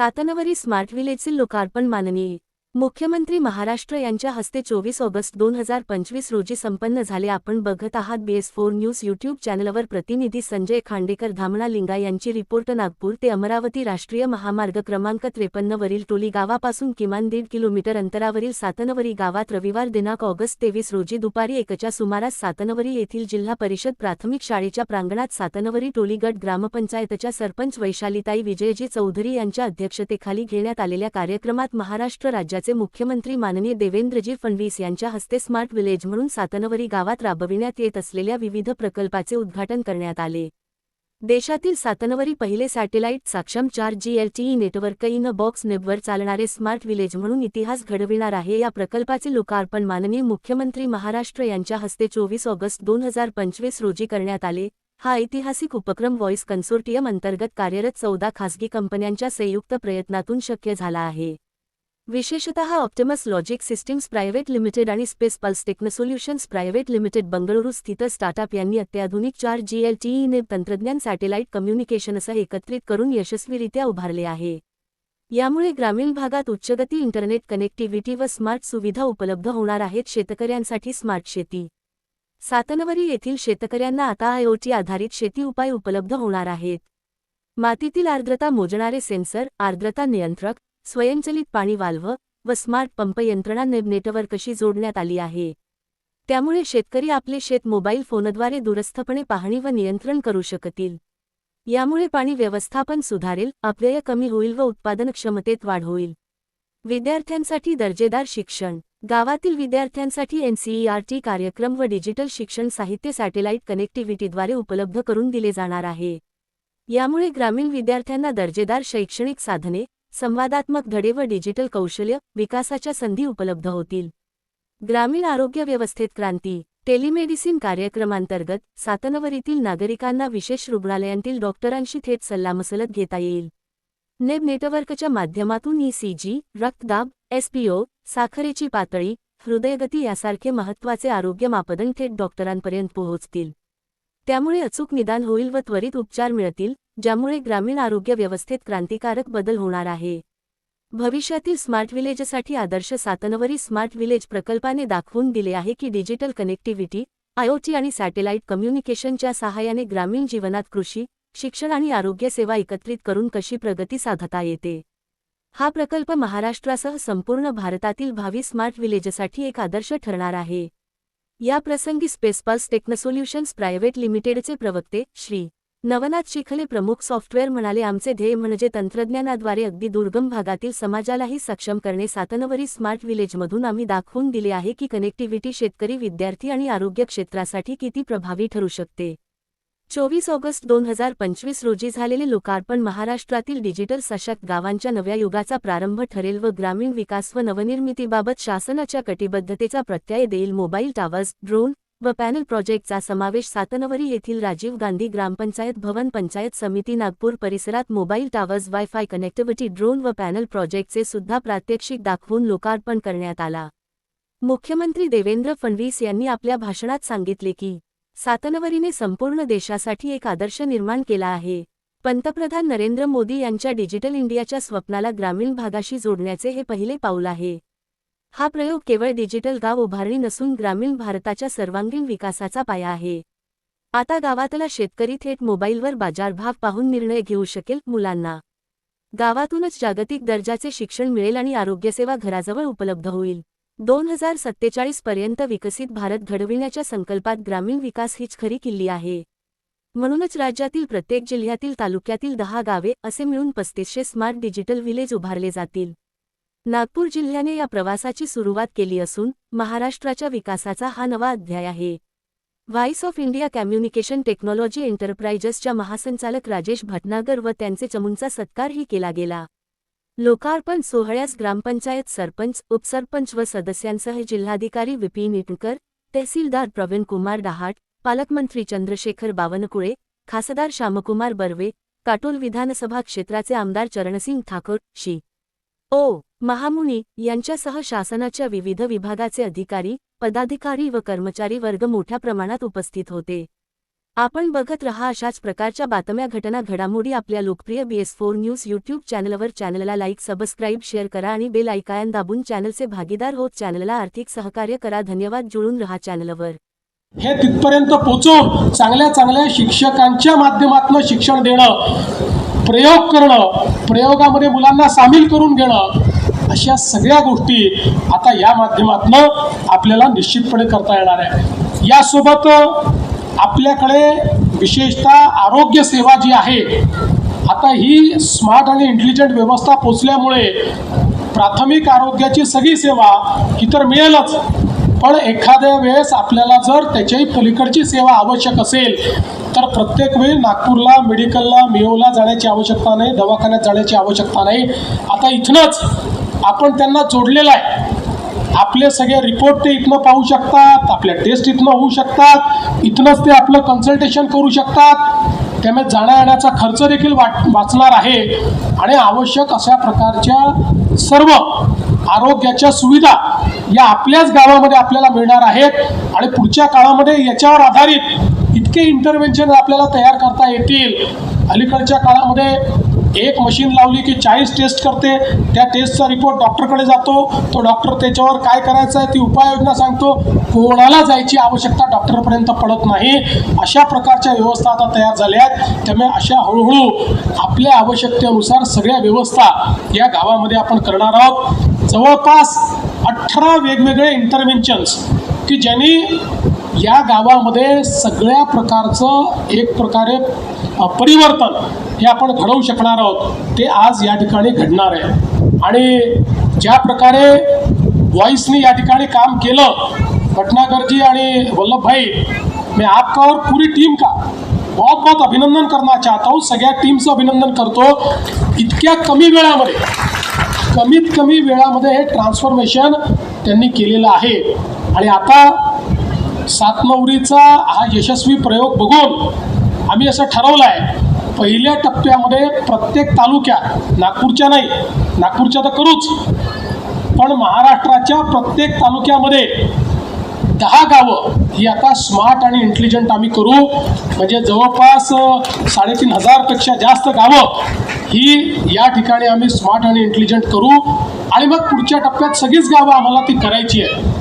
सातनवरी smart विलेजचे लोकार्पण माननीय मुख्यमंत्री महाराष्ट्र यांच्या हस्ते चोवीस ऑगस्ट दोन हजार पंचवीस रोजी संपन्न झाले आपण बघत आहात बीएस फोर न्यूज यूट्यूब चॅनलवर प्रतिनिधी संजय खांडेकर धामणा लिंगा यांची रिपोर्ट नागपूर ते अमरावती राष्ट्रीय महामार्ग क्रमांक त्रेपन्नवरील टोली गावापासून किमान दीड किलोमीटर अंतरावरील सातनवरी गावात रविवार दिनांक ऑगस्ट तेवीस रोजी दुपारी एकच्या सुमारास सातनवरी येथील जिल्हा परिषद प्राथमिक शाळेच्या प्रांगणात सातनवरी टोलीगट ग्रामपंचायतच्या सरपंच वैशालीताई विजयजी चौधरी यांच्या अध्यक्षतेखाली घेण्यात आलेल्या कार्यक्रमात महाराष्ट्र राज्याचे मुख्यमंत्री माननीय देवेंद्रजी फडणवीस यांच्या हस्ते स्मार्ट विलेज म्हणून सातनवरी गावात राबविण्यात येत असलेल्या विविध प्रकल्पाचे उद्घाटन करण्यात आले. देशातील सातनवरी पहिले सॅटेलाइट साक्षम चार जीएलटीई नेटवर्क इन बॉक्स नेटवर चालणारे स्मार्ट विलेज म्हणून इतिहास घडविणार आहे या प्रकल्पाचे लोकार्पण माननीय मुख्यमंत्री महाराष्ट्र यांच्या हस्ते चोवीस ऑगस्ट दोन हजार पंचवीस रोजी करण्यात आले. हा ऐतिहासिक उपक्रम व्हॉइस कन्सोर्टियम अंतर्गत कार्यरत चौदा खासगी कंपन्यांच्या संयुक्त प्रयत्नातून शक्य झाला आहे. विशेषतः Optimus logic systems private limited आणि space pulse technosolutions private limited Bengaluru स्थित स्टार्टअप यांनी अत्याधुनिक चार जी एल ने तंत्रज्ञान सॅटेलाइट कम्युनिकेशनसह एकत्रित करून यशस्वीरित्या उभारले आहे. यामुळे ग्रामीण भागात उच्चगती इंटरनेट कनेक्टिव्हिटी व स्मार्ट सुविधा उपलब्ध होणार आहेत शेतकऱ्यांसाठी स्मार्ट शेती. सातनवरी येथील शेतकऱ्यांना आता आयओटी आधारित शेती उपाय उपलब्ध होणार आहेत. मातीतील आर्द्रता मोजणारे सेन्सर आर्द्रता नियंत्रक स्वयंचलित पाणी वाल्व्ह व स्मार्ट पंप यंत्रणा नेब नेटवर्कशी जोडण्यात आली आहे? त्यामुळे शेतकरी आपले शेत मोबाईल फोनद्वारे दूरस्थपणे पाहणी व नियंत्रण करू शकतील. यामुळे पाणी व्यवस्थापन सुधारेल अपव्यय कमी होईल व उत्पादन क्षमतेत वाढ होईल. विद्यार्थ्यांसाठी दर्जेदार शिक्षण. गावातील विद्यार्थ्यांसाठी एनसीईआरटी कार्यक्रम व डिजिटल शिक्षण साहित्य सॅटेलाइट कनेक्टिव्हिटीद्वारे उपलब्ध करून दिले जाणार आहे. यामुळे ग्रामीण विद्यार्थ्यांना दर्जेदार शैक्षणिक साधने संवादात्मक धडे व डिजिटल कौशल्य विकासाच्या संधी उपलब्ध होतील. ग्रामीण आरोग्य व्यवस्थेत क्रांती टेलिमेडिसिन कार्यक्रमांतर्गत सातनवरीतील नागरिकांना विशेष रुग्णालयांतील डॉक्टरांशी थेट सल्लामसलत घेता येईल. नेब नेटवर्कच्या माध्यमातून ईसीजी रक्तदाब एसपीओ साखरेची पातळी हृदयगती यासारखे महत्त्वाचे आरोग्य मापदंड थेट डॉक्टरांपर्यंत पोहोचतील. त्यामुळे अचूक निदान होईल व त्वरित उपचार मिळतील ज्यामुळे ग्रामीण आरोग्य व्यवस्थेत क्रांतिकारक बदल होणार आहे. भविष्यातील स्मार्ट विलेजसाठी आदर्श सातनवरी स्मार्ट विलेज प्रकल्पाने दाखवून दिले आहे की डिजिटल कनेक्टिव्हिटी आयओटी आणि सॅटेलाइट कम्युनिकेशनच्या सहाय्याने ग्रामीण जीवनात कृषी शिक्षण आणि आरोग्य सेवा एकत्रित करून कशी प्रगती साधता येते? हा प्रकल्प महाराष्ट्रासह संपूर्ण भारतातील भावी स्मार्ट विलेजसाठी एक आदर्श ठरणार आहे. या प्रसंगी स्पेसपल्स टेक्नोसोल्युशन्स प्रायव्हेट लिमिटेडचे प्रवक्ते श्री. नवनाथ शिखले प्रमुख सॉफ्टवेअर म्हणाले आमचे ध्येय म्हणजे तंत्रज्ञानाद्वारे अगदी दुर्गम भागातील समाजालाही सक्षम करणे. सातनवरी स्मार्ट विलेजमधून आम्ही दाखवून दिले आहे की कनेक्टिव्हिटी शेतकरी विद्यार्थी आणि आरोग्य क्षेत्रासाठी किती प्रभावी ठरू शकते. चोवीस ऑगस्ट दोन हजार पंचवीस रोजी झालेले लोकार्पण महाराष्ट्रातील डिजिटल सशक्त गावांच्या नव्या युगाचा प्रारंभ ठरेल व ग्रामीण विकास व नवनिर्मितीबाबत शासनाच्या कटिबद्धतेचा प्रत्यय देईल. मोबाईल टावर्स ड्रोन व पॅनल प्रोजेक्टचा समावेश सातनवरी येथील राजीव गांधी ग्रामपंचायत भवन पंचायत समिती नागपूर परिसरात mobile towers wifi connectivity drone व पॅनल प्रोजेक्टचे सुद्धा प्रात्यक्षिक दाखवून लोकार्पण करण्यात आला. मुख्यमंत्री देवेंद्र फडणवीस यांनी आपल्या भाषणात सांगितले की सातनवरीने संपूर्ण देशासाठी एक आदर्श निर्माण केला आहे. पंतप्रधान नरेंद्र मोदी यांच्या डिजिटल इंडियाच्या स्वप्नाला ग्रामीण भागाशी जोडण्याचे हे पहिले पाऊल आहे. हा प्रयोग केवळ डिजिटल गाव उभारणी नसून ग्रामीण भारताच्या सर्वांगीण विकासाचा पाया आहे. आता गावातला शेतकरी थेट मोबाईलवर बाजारभाव पाहून निर्णय घेऊ शकेल मुलांना. गावातूनच जागतिक दर्जाचे शिक्षण मिळेल आणि आरोग्यसेवा घराजवळ उपलब्ध होईल. दोन हजार सत्तेचाळीस पर्यंत विकसित भारत घडविण्याच्या संकल्पात ग्रामीण विकास हीच खरी किल्ली आहे. म्हणूनच राज्यातील प्रत्येक जिल्ह्यातील तालुक्यातील दहा गावे असे मिळून पस्तीसशे स्मार्ट डिजिटल विलेज उभारले जातील. नागपूर जिल्ह्याने या प्रवासाची सुरुवात केली असून महाराष्ट्राच्या विकासाचा हा नवा अध्याय आहे. Voice of India communication technology एंटरप्राइजेसच्या महासंचालक राजेश भटनागर व त्यांचे चमूंचा सत्कारही केला गेला. लोकार्पण सोहळ्यास ग्रामपंचायत सरपंच उपसरपंच व सदस्यांसह जिल्हाधिकारी विपिन इटणकर तहसीलदार प्रवीण कुमार डहाट पालकमंत्री चंद्रशेखर बावनकुळे खासदार श्यामकुमार बर्वे काटोल विधानसभा क्षेत्राचे आमदार चरणसिंग ठाकूर शी. ओ. महामुनी यांच्यासह शासनाच्या विविध विभागाचे अधिकारी पदाधिकारी व कर्मचारी वर्ग मोठ्या प्रमाणात उपस्थित होते. आपण बघत रहा अशाच प्रकारच्या बातम्या घटना घडामोडी आपल्या लोकप्रिय B S four news YouTube चॅनलवर. चॅनलला लाईक सबस्क्राईब शेअर करा आणि बेल ऐकायन दाबून चॅनलचे भागीदार होत. चॅनलला आर्थिक सहकार्य करा. धन्यवाद. जुळून रहा चॅनलवर. हे तिथपर्यंत पोचवून चांगल्या चांगल्या शिक्षकांच्या माध्यमातून शिक्षण देणं प्रयोग करणं प्रयोगामध्ये मुलांना सामील करून घेणं अशा सगळ्या गोष्टी आता या माध्यमातून आपल्याला निश्चितपणे करता येणार आहे. यासोबत आपल्याकडे विशेषतः आरोग्य सेवा जी आहे आता ही स्मार्ट आणि इंटेलिजंट व्यवस्था पोचल्यामुळे प्राथमिक आरोग्याची सगळी सेवा ही तर मिळेलच. पण एखाद्या वेळेस आपल्याला जर त्याच्याही पलीकडची सेवा आवश्यक असेल तर प्रत्येक वेळी नागपूरला मेडिकलला मिओला जाण्याची आवश्यकता नाही दवाखान्यात जाण्याची आवश्यकता नाही. आता इथनंच आपण त्यांना जोडलेलं आहे. आपले सगळे रिपोर्ट ते इथनं पाहू शकतात आपल्या टेस्ट इथनं होऊ शकतात इथनंच ते आपलं कन्सल्टेशन करू शकतात. त्यामुळे जाण्या येण्याचा खर्च देखील वाट वाचणार आहे. आणि आवश्यक अशा प्रकारच्या सर्व आरोग्याच्या सुविधा या आपल्याच गावामध्ये आपल्याला मिळणार आहेत. आणि पुढच्या काळामध्ये याच्यावर आधारित इतके इंटरव्हेन्शन आपल्याला तयार करता येतील. अलीकडच्या काळामध्ये एक मशीन लावली की चाळीस टेस्ट करते. त्या टेस्टचा रिपोर्ट डॉक्टरकडे जातो. तो डॉक्टर त्याच्यावर काय करायचं आहे ती उपाययोजना सांगतो. कोणाला जायची आवश्यकता डॉक्टरपर्यंत पडत नाही. अशा प्रकारच्या व्यवस्था आता तयार झाल्या आहेत त्यामुळे अशा हळूहळू आपल्या आवश्यकतेनुसार सगळ्या व्यवस्था या गावामध्ये आपण करणार आहोत. जवळपास अठरा वेगवेगळे इंटरव्हेन्शन्स की ज्यांनी या गावामध्ये सगळ्या प्रकारचं एक प्रकारे परिवर्तन हे आपण घडवू शकणार आहोत. ते आज या ठिकाणी घडणार आहे. आणि ज्या प्रकारे व्हॉईसने या ठिकाणी काम केलं भटनागरजी आणि वल्लभभाई मैं आपका और पूरी टीम का? बहुत बहुत अभिनंदन करना चाहता हूँ. सगळ्या टीमचं अभिनंदन करतो. इतक्या कमी वेळामध्ये कमीत कमी वेळामध्ये हे ट्रान्सफॉर्मेशन त्यांनी केलेलं आहे. आणि आता सातनवरीचा हा यशस्वी प्रयोग बघून आम्ही असं ठरवलं आहे पहिल्या टप्प्यामध्ये प्रत्येक तालुक्यात नागपूरच्या नाही नागपूरच्या तर करूच पण महाराष्ट्राच्या प्रत्येक तालुक्यामध्ये दहा गावं ही आता स्मार्ट आणि इंटेलिजंट आम्ही करू. म्हणजे जवळपास साडेतीन हजारपेक्षा जास्त गावं ही या ठिकाणी आम्ही स्मार्ट आणि इंटेलिजंट करू. आणि मग पुढच्या टप्प्यात सगळीच गावं आम्हाला ती करायची आहे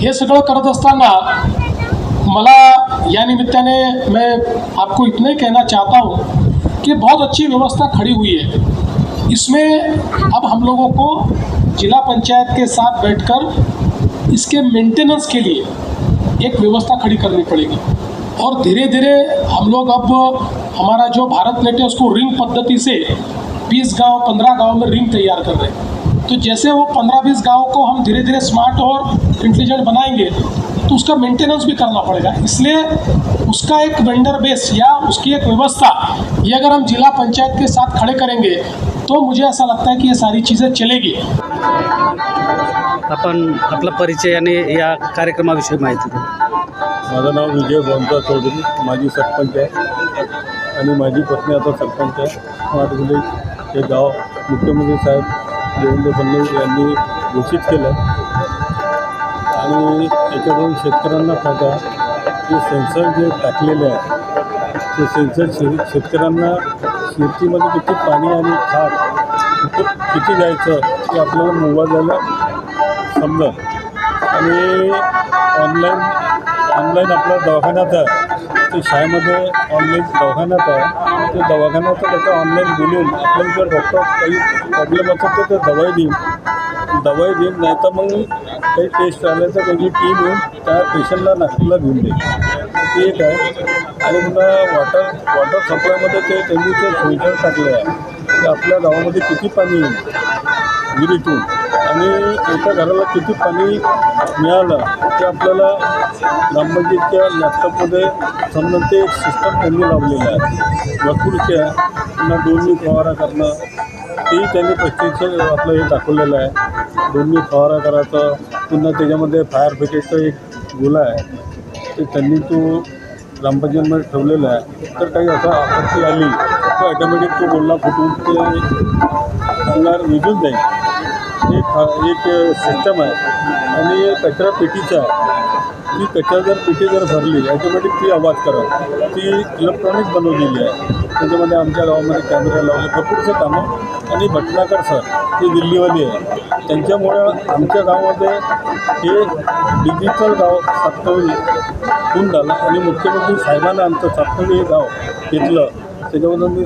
हे सगळं करत असताना मला या निमित्ताने मैं आपको इतने कहना चाहता हूँ कि बहुत अच्छी व्यवस्था खड़ी हुई है। इसमें अब हम लोगों को जिला पंचायत के साथ बैठकर इसके मेंटेनेंस के लिए एक व्यवस्था खड़ी करनी पड़ेगी। और धीरे धीरे हम लोग अब हमारा जो भारत नेट है, उसको रिंग पद्धति से बीस गाँव, पंद्रह गाँव में रिंग तैयार कर रहे हैं। तो जैसे वो पंद्रह बीस गाँव को हम धीरे धीरे स्मार्ट और इंटेलिजेंट बनाएँगे तो उसका मेंटेनेंस भी करना पड़ेगा। इसलिए उसका एक वेंडर बेस या उसकी एक व्यवस्था ये अगर हम जिला पंचायत के साथ खड़े करेंगे तो मुझे ऐसा लगता है कि ये सारी चीज़ें चलेगी। आपण आपला परिचय आणि या कार्यक्रमाविषयी माहिती द्या माझं नाव विजय गोंचा चौधरी माजी सरपंच आहे. आणि माझी पत्नी आता सरपंच आहे. स्मार्ट विलेज हे गाव मुख्यमंत्री साहेब देवेंद्र फडणवीस यांनी घोषित केलं. आणि त्याच्याकडून शेतकऱ्यांना फायदा. जे सेन्सर जे टाकलेले आहे ते सेन्सर शे शेतकऱ्यांना शेतीमध्ये किती पाणी आणि खाद किती द्यायचं ते आपल्याला मोबाईलला समजत आणि ऑनलाईन ऑनलाईन आपल्या दवाखान्यात आहे. ते शाळेमध्ये ऑनलाईन दवाखान्यात आहे. ते दवाखान्यात त्याचं ऑनलाईन बोलून आपल्याला जर डॉक्टर काही प्रॉब्लेम असेल तर ते दवाई देईन. दवाई देईन नाही तर मग काही टेस्ट आल्याचं त्यांची टीम येऊन त्या पेशंटला नागपूरला घेऊन देईल ते एक आहे. आणि पुन्हा वॉटर वॉटर सप्लायमध्ये ते त्यांनी ते फिल्टर टाकले आहे. की आपल्या गावामध्ये किती पाणी येईल? विहिरीतून. आणि एका घराला किती पाणी मिळालं? ते आपल्याला ग्रामपंचायतच्या लॅपटॉपमध्ये समजा ते एक सिस्टम त्यांनी लावलेलं आहे. भरपूरच्या आहे. पुन्हा दोन्ही फवारा करणं. तेही त्यांनी प्रत्यक्ष आपलं हे दाखवलेलं आहे. दोन्ही फवारा करायचं. पुन्हा त्याच्यामध्ये फायर ब्रिगेडचा एक गोला आहे. ते त्यांनी तो ग्रामपंचायतमध्ये ठेवलेला आहे. तर काही असं आपत्ती आली तर ऑटोमॅटिक तो गोल्ला फुटून ते अंगार निघून जाईल. एक एक सिस्टम आहे. आणि कचरा पेटीचा आहे. ती कचरा जर पेटी जर भरली ॲटोमॅटिक ती आवाज करत ती इलेक्ट्रॉनिक बनवलेली आहे. त्याच्यामध्ये आमच्या गावामध्ये कॅमेरा लावले भरपूरसे कामं. आणि भटनाकर सर ते दिल्लीवाली आहे. त्यांच्यामुळं आमच्या गावामध्ये हे डिजिटल गाव सातवी होऊन झालं आणि मुख्यमंत्री साहेबांना आमचं सातवी हे गाव घेतलं. त्याच्याबद्दल मी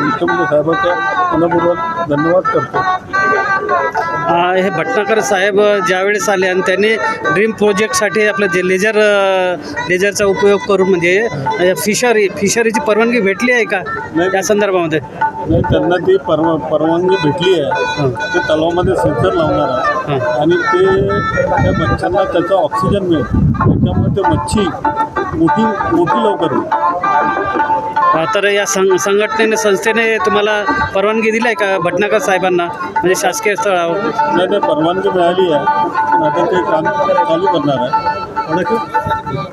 मुख्यमंत्री साहेबांचा मनपूर्वक धन्यवाद करतो. आ, हे भटनाकर साहेब ज्यावेळेस आले आणि त्यांनी ड्रीम प्रोजेक्टसाठी आपलं जे लेजर अ, लेजरचा उपयोग करून म्हणजे फिशरी फिशरीची परवानगी भेटली आहे का. त्या संदर्भामध्ये. नाही त्यांना ती परवा परवानगी भेटली आहे. ते तलावामध्ये सेन्सर लावणार आहे हां. आणि ते त्या मच्छांना त्याचा ऑक्सिजन मिळेल. त्याच्यामुळे ते मच्छी मोठी मोठी लवकर होईल. तर या सं संघटनेने संस्थेने तुम्हाला परवानगी दिली आहे का भटनाकर साहेबांना? म्हणजे शासकीय स्थळावर नाही नाही परवानगी मिळाली आहे. पण आता ते काम चालू करणार आहे.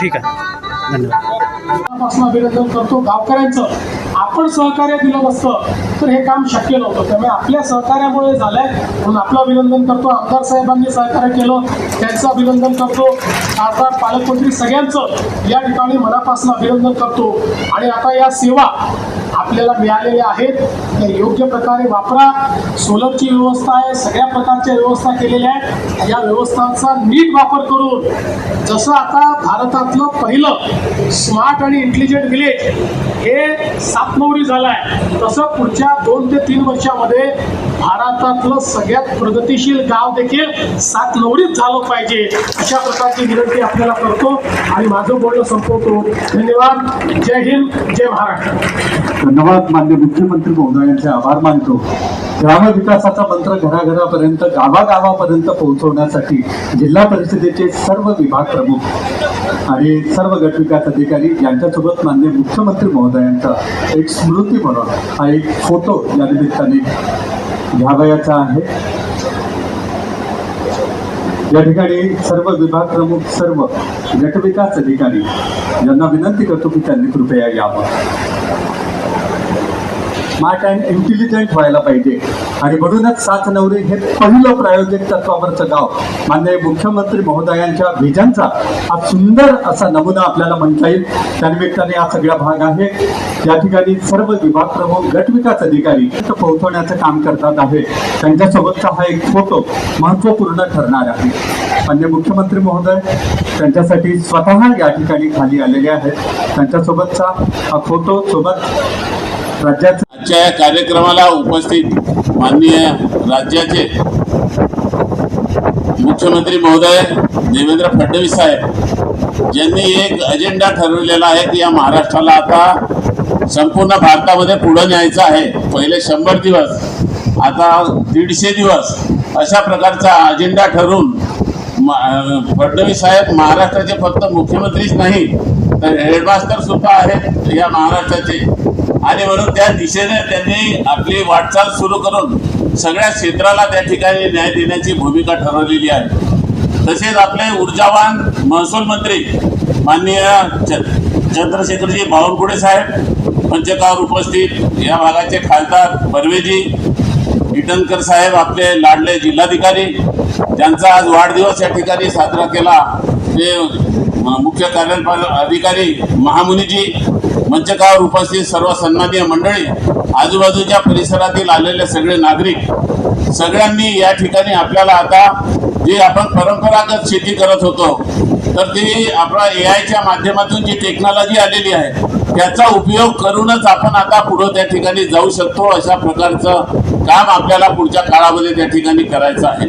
ठीक आहे. धन्यवाद. अभिनंदन करतो. गावकऱ्यांचं आपण सहकार्य दिलं नसतं तर हे काम शक्य नव्हतं. त्यामुळे आपल्या सहकार्यामुळे झालंय. म्हणून आपलं अभिनंदन करतो. आमदार साहेबांनी सहकार्य केलं. त्यांचं अभिनंदन करतो. खासदार पालकमंत्री सगळ्यांचं या ठिकाणी मनापासून अभिनंदन करतो. आणि आता या सेवा आपल्याला मिळालेल्या आहेत. त्या योग्य प्रकारे वापरा. सोलरची व्यवस्था आहे. सगळ्या प्रकारच्या व्यवस्था केलेल्या आहेत. या व्यवस्थांचा नीट वापर करून जसं आता भारतातलं पहिलं स्मार्ट आणि इंटेलिजंट विलेज हे सातमौरी झालं आहे तसं पुढच्या दोन ते तीन वर्षामध्ये भारतातलं सगळ्यात प्रगतीशील गाव देखील सात सातनवरीत झालं पाहिजे. अशा प्रकारची विनंती आपल्याला करतो आणि माझं बोलणं संपवतो. धन्यवाद. जय हिंद. जय महाराष्ट्र. धन्यवाद मान्य मुख्यमंत्री महोदयांचे आभार मानतो. ग्रामविकासाचा मंत्र घराघरापर्यंत गावागावापर्यंत पोहोचवण्यासाठी जिल्हा परिषदेचे सर्व विभाग प्रमुख आणि सर्व गटविकास अधिकारी यांच्यासोबत मान्य मुख्यमंत्री महोदयांचा एक स्मृती म्हणून हा एक फोटो या निमित्ताने घ्यावयाचा आहे. या ठिकाणी सर्व विभाग प्रमुख सर्व गटविकास अधिकारी यांना विनंती करतो की त्यांनी कृपया यावं. स्मार्ट अँड इंटेलिजंट व्हायला पाहिजे. आणि म्हणूनच सात नवरी हे पहिलं प्रायोजक तत्वावरचं गाव. माननीय मुख्यमंत्री महोदयांच्या व्हिजनचा हा सुंदर असा नमुना आपल्याला म्हणता येईल. त्यानिमित्ताने हा सगळा भाग आहे. या ठिकाणी सर्व विभाग प्रमुख गटविकास अधिकारी पोहोचवण्याचं काम करतात आहे. त्यांच्यासोबतचा हा एक फोटो महत्त्वपूर्ण ठरणार आहे. मान्य मुख्यमंत्री महोदय त्यांच्यासाठी स्वतः या ठिकाणी खाली आलेले आहेत. त्यांच्यासोबतचा हा फोटो सोबत आजच्या या कार्यक्रमाला उपस्थित माननीय राज्याचे मुख्यमंत्री महोदय देवेंद्र फडणवीस साहेब ज्यांनी एक अजेंडा ठरवलेला आहे की या महाराष्ट्राला आता संपूर्ण भारतामध्ये पुढं न्यायचं आहे. पहिले शंभर दिवस आता दीडशे दिवस अशा प्रकारचा अजेंडा ठरवून म- फडणवीस साहेब महाराष्ट्राचे फक्त मुख्यमंत्रीच नाही तर हेडमास्टर सुद्धा आहेत या महाराष्ट्राचे. आणि म्हणून त्या दिशेने त्यांनी आपली वाटचाल सुरू करून सगळ्या क्षेत्राला त्या ठिकाणी न्याय देण्याची भूमिका ठरवलेली आहे. तसेच आपले ऊर्जावान महसूल मंत्री माननीय चंद्रशेखरजी बावनकुळे साहेब पंचकावर उपस्थित या भागाचे खासदार बर्वेजी इटनकर साहेब आपले लाडले जिल्हाधिकारी त्यांचा आज वाढदिवस या ठिकाणी साजरा केला ते मुख्य कार्यपाल अधिकारी महामुनीजी मंचकावर उपस्थित सर्व सन्माननीय मंडळी आजूबाजूच्या परिसरातील आलेले सगळे नागरिक सगळ्यांनी या ठिकाणी आपल्याला आता जी आपण परंपरागत शेती करत होतो तर ती आपला ए आयच्या माध्यमातून जी टेक्नॉलॉजी आलेली आहे त्याचा उपयोग करूनच आपण आता पुढं त्या ठिकाणी जाऊ शकतो अशा प्रकारचं काम आपल्याला पुढच्या काळामध्ये त्या ठिकाणी करायचं आहे.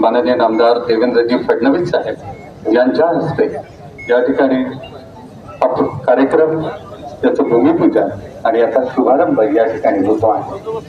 माननीय नामदार देवेंद्रजी फडणवीस साहेब यांच्या हस्ते या ठिकाणी कार्यक्रम याचं भूमिपूजन आणि याचा शुभारंभ या ठिकाणी होतो आहे.